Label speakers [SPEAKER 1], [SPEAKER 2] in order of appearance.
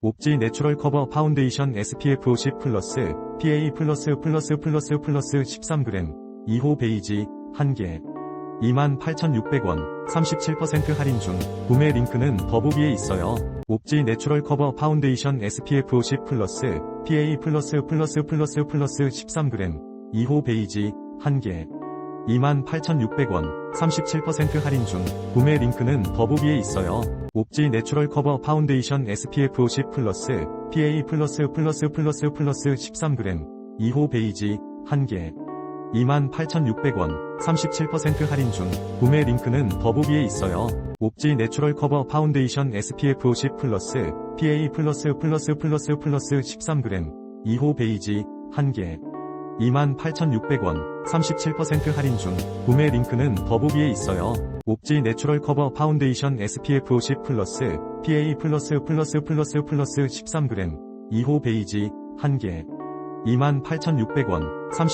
[SPEAKER 1] 옵지 내추럴 커버 파운데이션 SPF 50 플러스 PA 플러스 플러스 플러스 플러스 13g 2호 베이지 1개 28,600원 37% 할인 중 구매 링크는 더보기에 있어요. 옵지 내추럴 커버 파운데이션 SPF 50 플러스 PA 플러스 플러스 플러스 플러스 13g 2호 베이지 1개 28,600원 37% 할인 중 구매 링크는 더보기에 있어요. 옵지 내추럴 커버 파운데이션 SPF 50 플러스 PA 플러스 플러스 플러스 플러스 13g 2호 베이지 1개 28,600원 37% 할인 중 구매 링크는 더보기에 있어요. 옵지 내추럴 커버 파운데이션 SPF 50 플러스 PA 플러스 플러스 플러스 플러스 13g 2호 베이지 1개 28,600원 37% 할인 중 구매 링크는 더보기에 있어요. 옵지 내추럴 커버 파운데이션 SPF 50 플러스 PA 플러스 플러스 플러스 플러스 13g 2호 베이지 1개. 28,600원 30